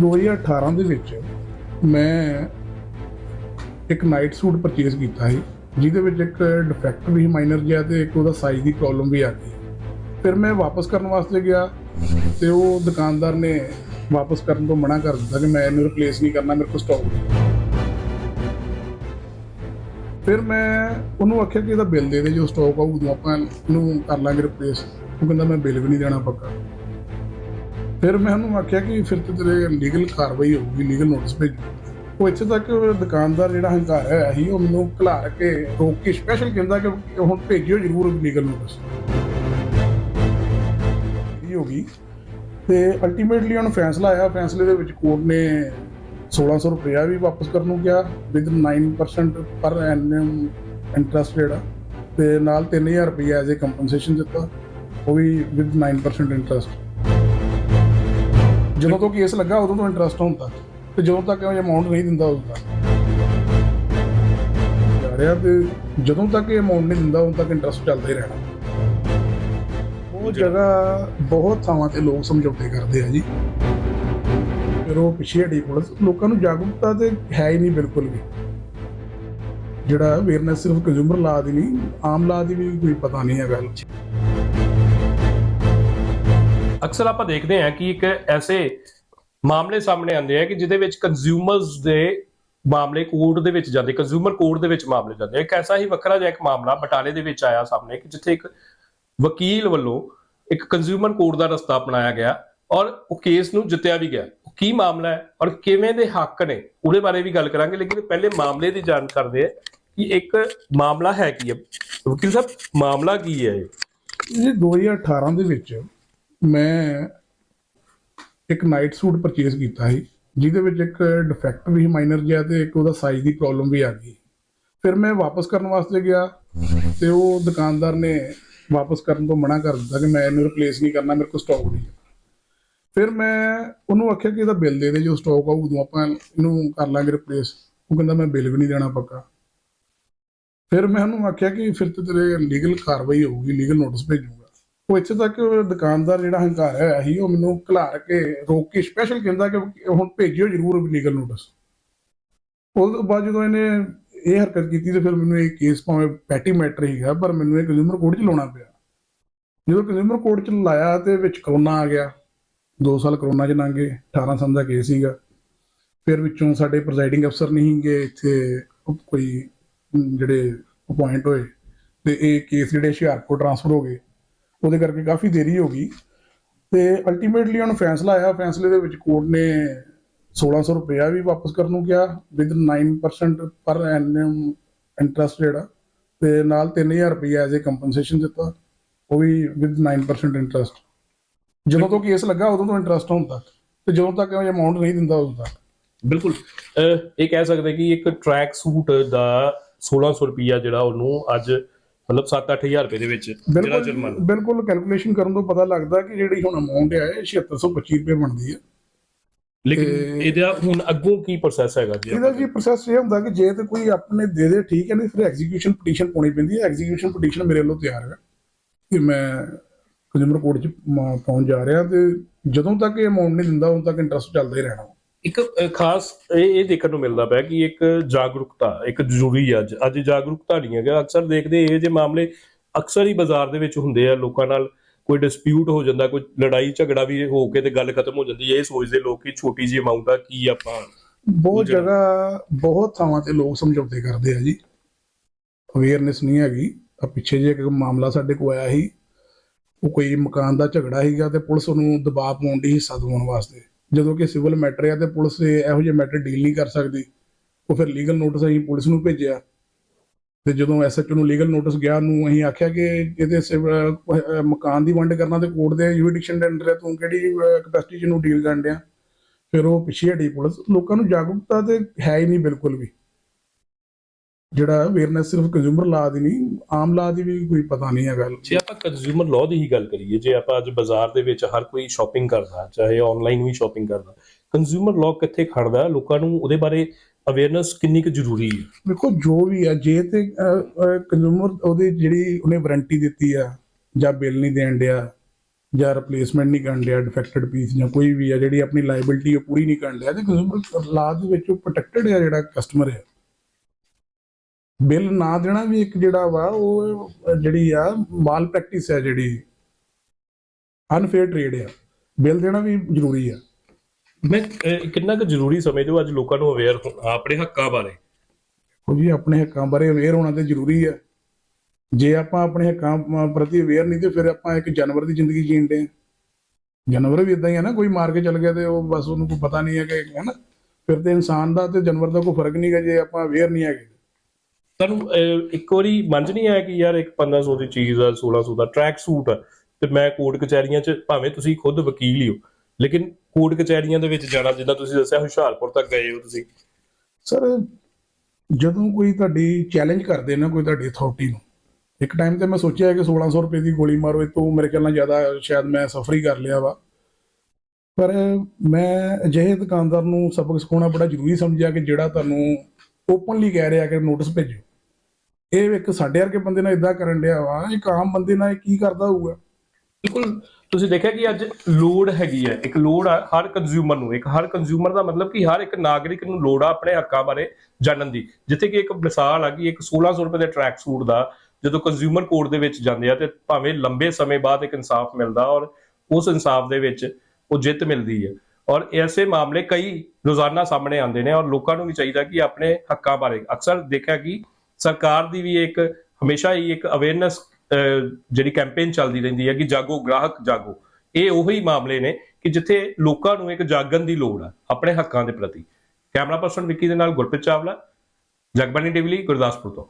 2018 ਦੇ ਵਿੱਚ ਮੈਂ ਇੱਕ ਨਾਈਟ ਸੂਟ ਪਰਚੇਸ ਕੀਤਾ ਸੀ, ਜਿਹਦੇ ਵਿੱਚ ਇੱਕ ਡਿਫੈਕਟ ਵੀ ਮਾਈਨਰ ਜਿਹਾ ਤੇ ਇੱਕ ਉਹਦਾ ਸਾਈਜ਼ ਦੀ ਪ੍ਰੋਬਲਮ ਵੀ ਆ ਗਈ। ਫਿਰ ਮੈਂ ਵਾਪਸ ਕਰਨ ਵਾਸਤੇ ਗਿਆ ਤੇ ਉਹ ਦੁਕਾਨਦਾਰ ਨੇ ਵਾਪਸ ਕਰਨ ਤੋਂ ਮਨਾ ਕਰ ਦਿੱਤਾ ਕਿ ਮੈਂ ਇਹਨੂੰ ਰਿਪਲੇਸ ਨਹੀਂ ਕਰਨਾ, ਮੇਰੇ ਕੋਲ ਸਟਾਕ ਫਿਰ ਮੈਂ ਉਹਨੂੰ ਆਖਿਆ ਕਿ ਇਹਦਾ ਬਿੱਲ ਦੇ ਦੇ, ਜੋ ਸਟਾਕ ਆਊ ਉਦੋਂ ਆਪਾਂ ਇਹਨੂੰ ਕਰ ਲਾਂਗੇ ਰਿਪਲੇਸ ਉਹ ਕਹਿੰਦਾ ਮੈਂ ਬਿੱਲ ਵੀ ਨਹੀਂ ਦੇਣਾ ਪੱਕਾ। ਫਿਰ ਮੈਂ ਉਹਨੂੰ ਆਖਿਆ ਕਿ ਫਿਰ ਤੇ ਤੇਰੇ ਲੀਗਲ ਕਾਰਵਾਈ ਹੋਊਗੀ ਲੀਗਲ ਨੋਟਿਸ ਭੇਜੋ ਉਹ ਇੱਥੇ ਤੱਕ ਦੁਕਾਨਦਾਰ ਜਿਹੜਾ ਹੰਕਾਰ ਹੋਇਆ ਸੀ ਉਹ ਮੈਨੂੰ ਘਲਾਰ ਕੇ ਰੋਕ ਕੇ ਸਪੈਸ਼ਲ ਕਹਿੰਦਾ ਕਿ ਹੁਣ ਭੇਜਿਓ ਜ਼ਰੂਰ ਲੀਗਲ ਨੋਟਿਸ ਇਹ ਹੋ ਗਈ। ਤੇ ਅਲਟੀਮੇਟਲੀ ਹੁਣ ਫੈਸਲਾ ਆਇਆ। ਫੈਸਲੇ ਦੇ ਵਿੱਚ ਕੋਰਟ ਨੇ 1600 ਰੁਪਇਆ ਵੀ ਵਾਪਸ ਕਰਨ ਨੂੰ ਕਿਹਾ ਵਿਦ 9% ਪਰ ਐਨਮ ਇੰਟਰਸਟ ਜਿਹੜਾ। ਤੇ ਨਾਲ 3000 ਰੁਪਇਆ ਐਜ਼ ਅ ਕੰਪਨਸੇਸ਼ਨ ਦਿੱਤਾ। ਉਹ ਵੀ ਵਿਦ 9% ਇੰਟਰਸਟ ਜਦੋਂ ਤੋਂ ਕੇਸ ਲੱਗਾ ਉਦੋਂ ਤੋਂ ਇੰਟਰਸਟ ਹੁੰਦਾ ਤੇ ਜਦੋਂ ਤੱਕ ਇਹ ਅਮਾਉਂਟ ਨਹੀਂ ਦਿੰਦਾ ਉਦੋਂ ਤੱਕ। ਜਾ ਰਿਹਾ ਤੇ ਜਦੋਂ ਤੱਕ ਇਹ ਅਮਾਉਂਟ ਨਹੀਂ ਦਿੰਦਾ ਉਦੋਂ ਤੱਕ ਇੰਟਰਸਟ ਚੱਲਦਾ ਹੀ ਰਹਿਣਾ। ਉਹ ਜਗ੍ਹਾ ਬਹੁਤ ਥਾਵਾਂ ਤੇ ਲੋਕ ਸਮਝੌਤੇ ਕਰਦੇ ਆ ਜੀ। ਫਿਰ ਉਹ ਪਿੱਛੇ ਹਟੀ ਪੁਲਿਸ ਲੋਕਾਂ ਨੂੰ ਜਾਗਰੂਕਤਾ ਤੇ ਹੈ ਹੀ ਨਹੀਂ ਬਿਲਕੁਲ ਵੀ। ਜਿਹੜਾ ਅਵੇਅਰਨੈਸ ਸਿਰਫ ਕੰਜ਼ਿਊਮਰ ਲਾ ਦੀ ਨਹੀਂ ਆਮ ਲਾ ਦੀ ਵੀ ਕੋਈ ਪਤਾ ਨਹੀਂ ਹੈ ਗੱਲ ਅਕਸਰ ਆਪਾਂ ਦੇਖਦੇ ਹਾਂ ਕਿ ਇੱਕ ਐਸੇ ਮਾਮਲੇ ਸਾਹਮਣੇ ਆਉਂਦੇ ਆ ਕਿ ਜਿਹਦੇ ਵਿੱਚ ਕੰਜ਼ਿਊਮਰਸ ਦੇ ਮਾਮਲੇ ਕੋਰਟ ਦੇ ਵਿੱਚ ਜਾਂਦੇ ਕੰਜ਼ਿਊਮਰ ਕੋਰਟ ਦੇ ਵਿੱਚ ਮਾਮਲੇ ਜਾਂਦੇ ਇੱਕ ਐਸਾ ਹੀ ਵੱਖਰਾ ਜਿਹਾ ਇੱਕ ਮਾਮਲਾ ਬਟਾਲੇ ਦੇ ਵਿੱਚ ਆਇਆ ਸਾਹਮਣੇ ਕਿ ਜਿੱਥੇ ਇੱਕ ਵਕੀਲ ਵੱਲੋਂ ਇੱਕ ਕੰਜ਼ਿਊਮਰ ਕੋਰਟ ਦਾ ਰਸਤਾ ਅਪਣਾਇਆ ਗਿਆ ਔਰ ਉਹ ਕੇਸ ਨੂੰ ਜਿੱਤਿਆ ਵੀ ਗਿਆ। ਉਹ ਕੀ ਮਾਮਲਾ ਹੈ ਔਰ ਕਿਵੇਂ ਦੇ ਹੱਕ ਨੇ, ਉਹਦੇ ਬਾਰੇ ਵੀ ਗੱਲ ਕਰਾਂਗੇ, ਲੇਕਿਨ ਪਹਿਲੇ ਮਾਮਲੇ ਦੀ ਜਾਣ ਕਰਦੇ ਆ ਕਿ ਇੱਕ ਮਾਮਲਾ ਹੈ ਕੀ ਹੈ। ਵਕੀਲ ਸਾਹਿਬ, ਮਾਮਲਾ ਕੀ ਹੈ ਇਹ? ਇਹ 2018 ਦੇ ਵਿੱਚ ਮੈਂ ਇੱਕ ਨਾਈਟ ਸੂਟ ਪਰਚੇਸ ਕੀਤਾ ਸੀ, ਜਿਹਦੇ ਵਿੱਚ ਇੱਕ ਡਿਫੈਕਟ ਵੀ ਮਾਈਨਰ ਜਿਹਾ ਤੇ ਇੱਕ ਉਹਦਾ ਸਾਈਜ਼ ਦੀ ਪ੍ਰੋਬਲਮ ਵੀ ਆ ਗਈ। ਫਿਰ ਮੈਂ ਵਾਪਸ ਕਰਨ ਵਾਸਤੇ ਗਿਆ ਤੇ ਉਹ ਦੁਕਾਨਦਾਰ ਨੇ ਵਾਪਸ ਕਰਨ ਤੋਂ ਮਨਾ ਕਰ ਦਿੱਤਾ ਕਿ ਮੈਂ ਇਹਨੂੰ ਰਿਪਲੇਸ ਨਹੀਂ ਕਰਨਾ, ਮੇਰੇ ਕੋਲ ਸਟਾਕ ਨਹੀਂ ਹੈ। ਫਿਰ ਮੈਂ ਉਹਨੂੰ ਆਖਿਆ ਕਿ ਇਹਦਾ ਬਿੱਲ ਦੇ ਦੇ, ਜੋ ਸਟਾਕ ਆਊ ਉਦੋਂ ਆਪਾਂ ਇਹਨੂੰ ਕਰ ਲਾਂਗੇ ਰਿਪਲੇਸ ਉਹ ਕਹਿੰਦਾ, ਮੈਂ ਬਿੱਲ ਵੀ ਨਹੀਂ ਦੇਣਾ ਪੱਕਾ। ਫਿਰ ਮੈਂ ਉਹਨੂੰ ਆਖਿਆ ਕਿ ਫਿਰ ਤੇ ਤੇਰੇ ਲੀਗਲ ਕਾਰਵਾਈ ਹੋਊਗੀ ਲੀਗਲ ਨੋਟਿਸ ਭੇਜੂਗਾ। ਉਹ ਇੱਥੇ ਤੱਕ ਦੁਕਾਨਦਾਰ ਜਿਹੜਾ ਹੰਕਾਰ ਹੋਇਆ ਸੀ ਉਹ ਮੈਨੂੰ ਘਲਾਰ ਕੇ ਰੋਕ ਕੇ ਸਪੈਸ਼ਲ ਕਹਿੰਦਾ ਕਿ ਹੁਣ ਭੇਜਿਓ ਜ਼ਰੂਰ ਲੀਗਲ ਨੋਟਿਸ ਉਸ ਤੋਂ ਬਾਅਦ ਜਦੋਂ ਇਹਨੇ ਇਹ ਹਰਕਤ ਕੀਤੀ ਤੇ ਫਿਰ ਮੈਨੂੰ ਇਹ ਕੇਸ ਭਾਵੇਂ ਪੈਟੀ ਮੈਟਰ ਹੀਗਾ ਪਰ ਮੈਨੂੰ ਇਹ ਕੰਜ਼ਿਊਮਰ ਕੋਰਟ 'ਚ ਲਾਉਣਾ ਪਿਆ। ਜਦੋਂ ਕੰਜ਼ਿਊਮਰ ਕੋਰਟ 'ਚ ਲਾਇਆ ਤੇ ਵਿੱਚ ਕਰੋਨਾ ਆ ਗਿਆ। 2 ਸਾਲ ਕਰੋਨਾ 'ਚ ਲੰਘ ਗਏ 18 ਸਾਲ ਦਾ ਕੇਸ ਸੀਗਾ। ਫਿਰ ਵਿੱਚੋਂ ਸਾਡੇ ਪ੍ਰੈਜ਼ਾਈਡਿੰਗ ਅਫਸਰ ਨਹੀਂ ਗਏ, ਇੱਥੇ ਕੋਈ ਜਿਹੜੇ ਅਪਾਇੰਟ ਹੋਏ। ਤੇ ਇਹ ਕੇਸ ਜਿਹੜੇ ਹੁਸ਼ਿਆਰਪੁਰ ਟ੍ਰਾਂਸਫਰ ਹੋ ਗਏ। ਉਹਦੇ ਕਰਕੇ ਕਾਫੀ ਦੇਰੀ ਹੋ ਗਈ। ਤੇ ਅਲਟੀਮੇਟਲੀ ਹੁਣ ਫੈਸਲਾ ਆਇਆ। ਫੈਸਲੇ ਦੇ ਵਿੱਚ ਕੋਰਟ ਨੇ 1600 ਰੁਪਇਆ ਵੀ ਵਾਪਸ ਕਰਨ ਨੂੰ ਕਿਹਾ। ਵਿਦ 9% ਪਰ ਐਨਮ ਇੰਟਰਸਟ ਜਿਹੜਾ, ਤੇ ਨਾਲ 3000 ਰੁਪਇਆ ਐਜ਼ ਅ ਕੰਪਨਸੇਸ਼ਨ ਦਿੱਤਾ। ਉਹ ਵੀ ਵਿਦ 9% ਇੰਟਰਸਟ ਜਦੋਂ ਤੋਂ ਕੇਸ ਲੱਗਾ, ਉਦੋਂ ਤੋਂ ਇੰਟਰਸਟ ਹੁੰਦਾ ਤੇ ਜਦੋਂ ਤੱਕ ਇਹ ਅਮਾਉਂਟ ਨਹੀਂ ਦਿੰਦਾ, ਉਦੋਂ ਤੱਕ। ਬਿਲਕੁਲ। ਇਹ ਕਹਿ ਸਕਦੇ ਕਿ ਇੱਕ ਟਰੈਕ ਸੂਟ ਦਾ 1600 ਰੁਪਿਆ ਜਿਹੜਾ ਉਹਨੂੰ ਅੱਜ ਮਤਲਬ 7-8000 ਰੁਪਏ ਦੇ ਵਿੱਚ ਜਿਹੜਾ ਬਿਲਕੁਲ ਜੁਰਮਾਨਾ। ਬਿਲਕੁਲ ਕੈਲਕੂਲੇਸ਼ਨ ਕਰਨ ਤੋਂ ਪਤਾ ਲੱਗਦਾ ਕਿ ਜਿਹੜੀ ਹੁਣ ਅਮਾਉਂਟ ਹੈ ਇਹ 7625 ਰੁਪਏ ਬਣਦੀ ਹੈ ਲੇਕਿਨ ਇਹਦਾ ਹੁਣ ਅੱਗੋਂ ਕੀ ਪ੍ਰੋਸੈਸ ਹੈਗਾ ਜੀ? ਇਹਦਾ ਜੀ ਪ੍ਰੋਸੈਸ ਇਹ ਹੁੰਦਾ ਕਿ ਜੇ ਤੇ ਕੋਈ ਆਪਣੇ ਦੇ ਦੇ ਠੀਕ ਹੈ ਨਹੀਂ ਫਿਰ ਐਗਜ਼ੀਕਿਊਸ਼ਨ ਪਟੀਸ਼ਨ ਪਾਉਣੀ ਪੈਂਦੀ ਹੈ। ਐਗਜ਼ੀਕਿਊਸ਼ਨ ਪਟੀਸ਼ਨ ਮੇਰੇ ਵੱਲੋਂ ਤਿਆਰ ਹੈ ਕਿ ਮੈਂ ਕੰਜ਼ਿਊਮਰ ਕੋਰਟ 'ਚ ਪਹੁੰਚ ਜਾ ਰਿਹਾ ਤੇ ਜਦੋਂ ਤੱਕ ਇਹ ਅਮਾਉਂਟ ਨਹੀਂ ਦਿੰਦਾ ਉਦੋਂ ਤੱਕ ਇੰਟਰਸਟ ਚੱਲਦਾ ਹੀ ਰਹਿਣਾ। ਇੱਕ ਖਾਸ ਇਹ ਇਹ ਦੇਖਣ ਨੂੰ ਮਿਲਦਾ ਪਿਆ ਕਿ ਇੱਕ ਜਾਗਰੂਕਤਾ ਇੱਕ ਜ਼ਰੂਰੀ ਅੱਜ। ਅੱਜ ਜਾਗਰੂਕਤਾ ਨਹੀਂ ਹੈਗਾ। ਅਕਸਰ ਦੇਖਦੇ ਇਹ ਜੇ ਮਾਮਲੇ ਅਕਸਰ ਹੀ ਬਾਜ਼ਾਰ ਦੇ ਵਿੱਚ ਹੁੰਦੇ ਆ। ਲੋਕਾਂ ਨਾਲ ਕੋਈ ਡਿਸਪਿਊਟ ਹੋ ਜਾਂਦਾ ਕੋਈ ਲੜਾਈ ਝਗੜਾ ਵੀ ਹੋ ਕੇ ਤੇ ਗੱਲ ਖਤਮ ਹੋ ਜਾਂਦੀ ਹੈ। ਇਹ ਸੋਚਦੇ ਲੋਕ ਕਿ ਛੋਟੀ ਜਿਹੀ ਅਮਾਉਂਟ ਆ ਕੀ ਆਪਾਂ ਬਹੁਤ ਜਗ੍ਹਾ ਬਹੁਤ ਥਾਵਾਂ ਤੇ ਲੋਕ ਸਮਝੌਤੇ ਕਰਦੇ ਆ ਜੀ। ਅਵੇਅਰਨੈਸ ਨਹੀਂ ਹੈਗੀ। ਆ ਪਿੱਛੇ ਜੇ ਇੱਕ ਮਾਮਲਾ ਸਾਡੇ ਕੋਲ ਆਇਆ ਸੀ ਉਹ ਕੋਈ ਮਕਾਨ ਦਾ ਝਗੜਾ ਸੀਗਾ ਤੇ ਪੁਲਿਸ ਉਹਨੂੰ ਦਬਾਅ ਪਾਉਣ ਦੀ ਹਿੱਸਾ ਦਿਵਾਉਣ ਵਾਸਤੇ। ਜਦੋਂ ਕਿ ਸਿਵਲ ਮੈਟਰ ਆ ਤੇ ਪੁਲਿਸ ਇਹੋ ਜਿਹੇ ਮੈਟਰ ਡੀਲ ਨਹੀਂ ਕਰ ਸਕਦੀ। ਉਹ ਫਿਰ ਲੀਗਲ ਨੋਟਿਸ ਅਸੀਂ ਪੁਲਿਸ ਨੂੰ ਭੇਜਿਆ। ਤੇ ਜਦੋਂ ਐਸਐਚਓ ਨੂੰ ਲੀਗਲ ਨੋਟਿਸ ਗਿਆ ਨੂੰ ਅਸੀਂ ਆਖਿਆ ਕਿ ਇਹਦੇ ਸਿਵ- ਮਕਾਨ ਦੀ ਵੰਡ ਕਰਨਾ ਤੇ ਕੋਰਟ ਦੇ ਯੂਡੀਸ਼ਨ ਦੇ ਅੰਡਰ ਤੂੰ ਕਿਹੜੀ ਕਪੈਸਿਟੀ ਨੂੰ ਡੀਲ ਕਰਨ ਡਿਆ? ਫਿਰ ਉਹ ਪਿੱਛੇ ਹਟੀ ਪੁਲਿਸ। ਲੋਕਾਂ ਨੂੰ ਜਾਗਰੂਕਤਾ ਤੇ ਹੈ ਹੀ ਨਹੀਂ ਬਿਲਕੁਲ ਵੀ। ਜਿਹੜਾ ਅਵੇਅਰਨੈਸ ਸਿਰਫ ਕੰਜ਼ਿਊਮਰ ਲਾ ਦੀ ਨਹੀਂ ਆਮ ਲਾ ਦੀ ਵੀ ਕੋਈ ਪਤਾ ਨਹੀਂ ਹੈ ਗੱਲ ਜੇ ਆਪਾਂ ਕੰਜ਼ਿਊਮਰ ਲਾਅ ਦੀ ਹੀ ਗੱਲ ਕਰੀਏ ਜੇ ਆਪਾਂ ਅੱਜ ਬਾਜ਼ਾਰ ਦੇ ਵਿੱਚ ਹਰ ਕੋਈ ਸ਼ਾਪਿੰਗ ਕਰਦਾ ਚਾਹੇ ਆਨਲਾਈਨ ਵੀ ਸ਼ਾਪਿੰਗ ਕਰਦਾ ਕੰਜ਼ਿਊਮਰ ਲਾਅ ਕਿੱਥੇ ਖੜਦਾ? ਲੋਕਾਂ ਨੂੰ ਉਹਦੇ ਬਾਰੇ ਅਵੇਅਰਨੈਸ ਕਿੰਨੀ ਕੁ ਜ਼ਰੂਰੀ ਹੈ? ਦੇਖੋ ਜੋ ਵੀ ਆ ਜੇ ਤੇ ਕੰਜ਼ਿਊਮਰ ਉਹਦੀ ਜਿਹੜੀ ਉਹਨੇ ਵਾਰੰਟੀ ਦਿੱਤੀ ਆ ਜਾਂ ਬਿੱਲ ਨਹੀਂ ਦੇਣ ਡਿਆ ਜਾਂ ਰਿਪਲੇਸਮੈਂਟ ਨਹੀਂ ਕਰਨ ਡਿਆ ਡਿਫੈਕਟਡ ਪੀਸ ਜਾਂ ਕੋਈ ਵੀ ਆ ਜਿਹੜੀ ਆਪਣੀ ਲਾਇਬਿਲਟੀ ਉਹ ਪੂਰੀ ਨਹੀਂ ਕਰਨ ਡਿਆ ਤੇ ਕੰਜ਼ਿਊਮਰ ਲਾ ਦੇ ਵਿੱਚ ਉਹ ਪ੍ਰੋਟੈਕਟਡ ਆ ਜਿਹੜਾ ਕਸਟਮਰ ਹੈ ਬਿੱਲ ਨਾ ਦੇਣਾ ਵੀ ਇੱਕ ਜਿਹੜਾ ਵਾ ਉਹ ਜਿਹੜੀ ਆ ਮਾਲ ਪ੍ਰੈਕਟਿਸ ਹੈ ਜਿਹੜੀ। ਅਨਫੇਅਰ ਟ੍ਰੇਡ ਆ। ਬਿੱਲ ਦੇਣਾ ਵੀ ਜ਼ਰੂਰੀ ਆ। ਮੈਂ ਕਿੰਨਾ ਕੁ ਜ਼ਰੂਰੀ ਸਮਝਦੇ ਹੋ ਅੱਜ ਲੋਕਾਂ ਨੂੰ ਅਵੇਅਰ ਆਪਣੇ ਹੱਕਾਂ ਬਾਰੇ? ਉਹ ਜੀ ਆਪਣੇ ਹੱਕਾਂ ਬਾਰੇ ਅਵੇਅਰ ਹੋਣਾ ਤੇ ਜ਼ਰੂਰੀ ਹੈ ਜੇ ਆਪਾਂ ਆਪਣੇ ਹੱਕਾਂ ਪ੍ਰਤੀ ਅਵੇਅਰ ਨਹੀਂ ਤੇ ਫਿਰ ਆਪਾਂ ਇੱਕ ਜਾਨਵਰ ਦੀ ਜ਼ਿੰਦਗੀ ਜੀਣਦੇ ਹਾਂ। ਜਾਨਵਰ ਵੀ ਇਦਾਂ ਹੀ ਹੈ ਨਾ ਕੋਈ ਮਾਰ ਕੇ ਚਲ ਗਿਆ ਤੇ ਉਹ ਬਸ ਉਹਨੂੰ ਕੋਈ ਪਤਾ ਨਹੀਂ ਹੈ ਕਿ ਹੈ ਨਾ ਫਿਰ ਤੇ ਇਨਸਾਨ ਦਾ ਤੇ ਜਾਨਵਰ ਦਾ ਕੋਈ ਫ਼ਰਕ ਨਹੀਂ ਹੈ ਜੇ ਆਪਾਂ ਅਵੇਅਰ ਨਹੀਂ ਹੈਗੇ। ਤੁਹਾਨੂੰ ਇੱਕ ਵਾਰੀ ਮਨ 'ਚ ਨਹੀਂ ਆਇਆ ਕਿ ਯਾਰ ਇੱਕ 1500 ਦੀ ਚੀਜ਼ ਆ 1600 ਦਾ ਟਰੈਕ ਸੂਟ ਆ, ਤੇ ਮੈਂ ਕੋਰਟ ਕਚਹਿਰੀਆਂ 'ਚ ਭਾਵੇਂ ਤੁਸੀਂ ਖੁਦ ਵਕੀਲ ਹੀ ਹੋ, ਲੇਕਿਨ ਕੋਰਟ ਕਚਹਿਰੀਆਂ ਦੇ ਵਿੱਚ ਜਾਣਾ, ਜਿੱਦਾਂ ਤੁਸੀਂ ਦੱਸਿਆ ਹੁਸ਼ਿਆਰਪੁਰ ਤੱਕ ਗਏ ਹੋ ਤੁਸੀਂ। ਸਰ, ਜਦੋਂ ਕੋਈ ਤੁਹਾਡੀ ਚੈਲੰਜ ਕਰਦੇ ਨਾ, ਕੋਈ ਤੁਹਾਡੀ ਅਥਾਰਟੀ ਨੂੰ, ਇੱਕ ਟਾਈਮ ਤੇ ਮੈਂ ਸੋਚਿਆ ਕਿ 1600 ਰੁਪਏ ਦੀ ਗੋਲੀ ਮਾਰੋ, ਇਹ ਤੋਂ ਮੇਰੇ ਖਿਆਲ ਨਾਲ ਜ਼ਿਆਦਾ ਸ਼ਾਇਦ ਮੈਂ ਸਫਰ ਹੀ ਕਰ ਲਿਆ ਵਾ। ਪਰ ਮੈਂ ਅਜਿਹੇ ਦੁਕਾਨਦਾਰ ਨੂੰ ਸਬਕ ਸਿਖਾਉਣਾ ਬੜਾ ਜ਼ਰੂਰੀ ਸਮਝਿਆ ਕਿ ਜਿਹੜਾ ਤੁਹਾਨੂੰ ਓਪਨਲੀ ਕਹਿ ਰਿਹਾ ਕਿ ਨੋਟਿਸ ਭੇਜੋ। ਇਹ ਇੱਕ ਸਾਡੇ ਵਰਗੇ ਬੰਦੇ ਨਾਲ ਇਦਾਂ ਕਰਨ ਡਿਆ ਵਾ, ਇੱਕ ਆਮ ਬੰਦੇ ਨਾਲ ਕੀ ਕਰਦਾ ਹੋਊਗਾ? ਬਿਲਕੁਲ, ਤੁਸੀਂ ਦੇਖਿਆ ਕਿ ਅੱਜ ਲੋੜ ਹੈਗੀ ਹੈ, ਇੱਕ ਲੋੜ ਆ ਹਰ ਕੰਜ਼ਿਊਮਰ ਨੂੰ, ਇੱਕ ਹਰ ਕੰਜ਼ਿਊਮਰ ਦਾ ਮਤਲਬ ਕਿ ਹਰ ਇੱਕ ਨਾਗਰਿਕ ਨੂੰ ਲੋੜ ਆ ਆਪਣੇ ਹੱਕਾਂ ਬਾਰੇ ਜਾਣਨ ਦੀ। ਜਿੱਥੇ ਕਿ ਇੱਕ ਮਿਸਾਲ ਆ ਕਿ ਇੱਕ 1600 ਰੁਪਏ ਦੇ ਟਰੈਕ ਸੂਟ ਦਾ ਜਦੋਂ ਕੰਜ਼ਿਊਮਰ ਕੋਰਟ ਦੇ ਵਿੱਚ ਜਾਂਦੇ ਆ ਤੇ ਭਾਵੇਂ ਲੰਬੇ ਸਮੇਂ ਬਾਅਦ ਇੱਕ ਇਨਸਾਫ ਮਿਲਦਾ ਔਰ ਉਸ ਇਨਸਾਫ ਦੇ ਵਿੱਚ ਉਹ ਜਿੱਤ ਮਿਲਦੀ ਹੈ। ਔਰ ਐਸੇ ਮਾਮਲੇ ਕਈ ਰੋਜ਼ਾਨਾ ਸਾਹਮਣੇ ਆਉਂਦੇ ਨੇ ਔਰ ਲੋਕਾਂ ਨੂੰ ਵੀ ਚਾਹੀਦਾ ਕਿ ਆਪਣੇ ਹੱਕਾਂ ਬਾਰੇ, ਅਕਸਰ ਦੇਖਿਆ ਕਿ ਸਰਕਾਰ ਦੀ ਵੀ ਇੱਕ ਹਮੇਸ਼ਾ ਹੀ ਇੱਕ ਅਵੇਅਰਨੈਸ ਜਿਹੜੀ ਕੈਂਪੇਨ ਚੱਲਦੀ ਰਹਿੰਦੀ ਹੈ ਕਿ ਜਾਗੋ, ਗ੍ਰਾਹਕ ਜਾਗੋ। ਇਹ ਉਹੀ ਮਾਮਲੇ ਨੇ ਕਿ ਜਿੱਥੇ ਲੋਕਾਂ ਨੂੰ ਇੱਕ ਜਾਗਣ ਦੀ ਲੋੜ ਆ, ਆਪਣੇ ਹੱਕਾਂ ਦੇ ਪ੍ਰਤੀ। ਕੈਮਰਾ ਪਰਸਨ ਵਿੱਕੀ ਦੇ ਨਾਲ ਗੁਰਪ੍ਰੀਤ ਚਾਵਲਾ ਜਗਬਾਨੀ ਟੀਵੀ ਲਈ ਗੁਰਦਾਸਪੁਰ ਤੋਂ।